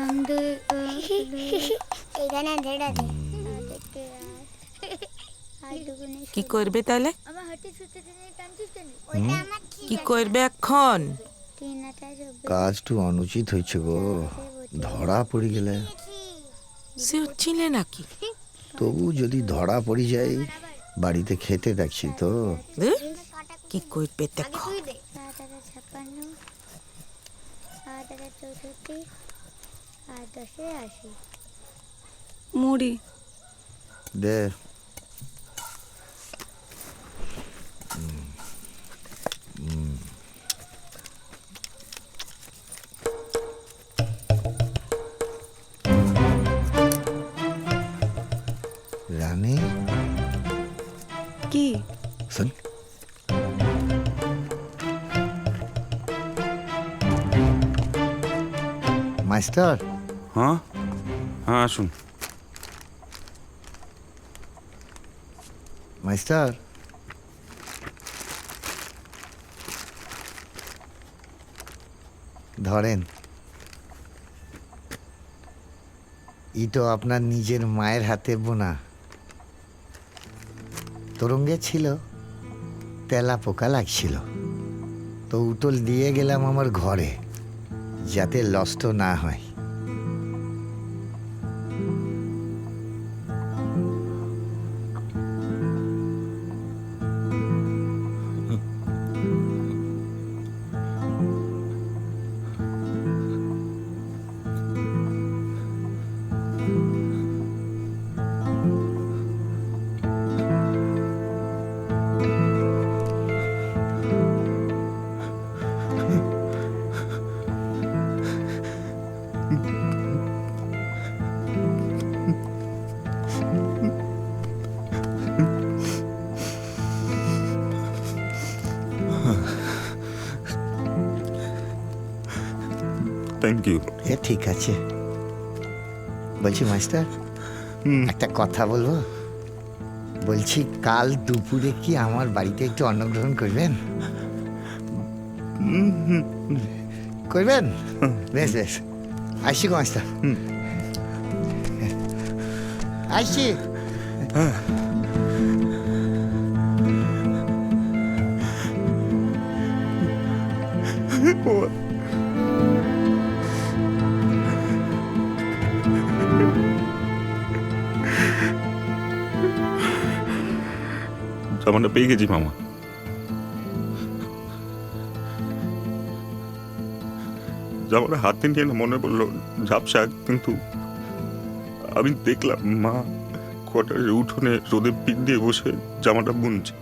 ಒಂದು কি করবে তাহলে কি করবে এখন কাজটু অনুচিত হয়েছে গো ধরা পড়ি গেলে সে চিনে নাকি তবু যদি ধরা পড়ি যায় বাড়িতে খেতে দেখছি তো কি করবে দেখো তুই দে সাত আটা ছাপ্পান্ন আট আটা চৌষট্টি আট দশে আশি মুড়ি দে রানী কি শোন মাস্টার। হ্যাঁ? হ্যাঁ আসুন। মাস্টার। ধরেন। ইটো আপনার নিজের মায়ের হাতে বোনা। তরঙ্গে ছিল তেলা পোকা লাগছিল। তো উতল দিয়ে গেলাম আমার ঘরে। যাতে লষ্ট না হয়। থ্যাংক ইউ এ ঠিক আছে। বলছি মাস্টার একটা কথা বলব? বলছি কাল দুপুরে কি আমার বাড়িতে একটু অন্নগ্রহণ করবেন? করবেন? বেশ বেশ। আসছি গো মাস্টার। আসি আসছি। জামাটা পেয়ে গেছি মামা। জামাটা হাতে নিয়ে না মনে পড়ল ঝাপসা, কিন্তু আমি দেখলাম মা কটার উঠোনে রোদে পিঠ দিয়ে বসে জামাটা বুনছে।